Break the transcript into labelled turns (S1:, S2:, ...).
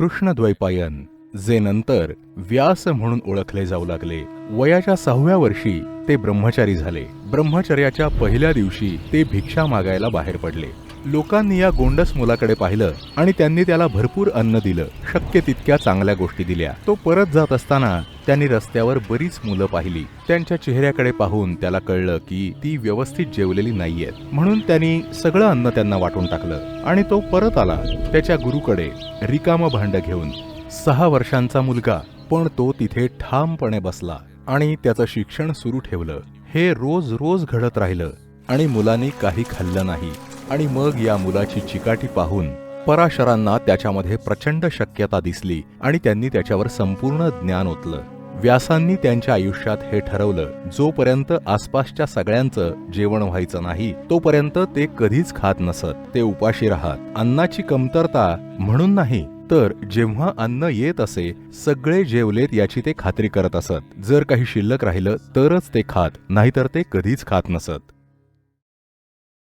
S1: कृष्णद्वैपायन जे नंतर व्यास म्हणून ओळखले जाऊ लागले. वयाच्या सहाव्या वर्षी ते ब्रह्मचारी झाले. ब्रह्मचर्याच्या पहिल्या दिवशी ते भिक्षा मागायला बाहेर पडले. लोकांनी या गोंडस मुलाकडे पाहिलं आणि त्यांनी त्याला भरपूर अन्न दिलं. शक्य तितक्या चांगल्या गोष्टी दिल्या. तो परत जात असताना त्यांनी रस्त्यावर बरीच मुलं पाहिली. त्यांच्या चेहऱ्याकडे पाहून त्याला कळलं की ती व्यवस्थित जेवलेली नाहीयेत. म्हणून त्यांनी सगळं अन्न त्यांना वाटून टाकलं आणि तो परत आला. त्याच्या गुरुकडे रिकामं भांड घेऊन. सहा वर्षांचा मुलगा पण तो तिथे ठामपणे बसला आणि त्याचं शिक्षण सुरू ठेवलं. हे रोज रोज घडत राहिलं आणि मुलांनी काही खाल्लं नाही. आणि मग या मुलाची चिकाटी पाहून पराशरांना त्याच्यामध्ये प्रचंड शक्यता दिसली आणि त्यांनी त्याच्यावर संपूर्ण ज्ञान ओतलं. व्यासांनी त्यांच्या आयुष्यात हे ठरवलं जोपर्यंत आसपासच्या सगळ्यांचं जेवण व्हायचं नाही तोपर्यंत ते कधीच खात नसत. ते उपाशी राहत. अन्नाची कमतरता म्हणून नाही तर जेव्हा अन्न येत असे सगळे जेवलेत याची ते खात्री करत असत. जर काही शिल्लक राहिलं तरच ते खात नाहीतर ते कधीच खात नसत.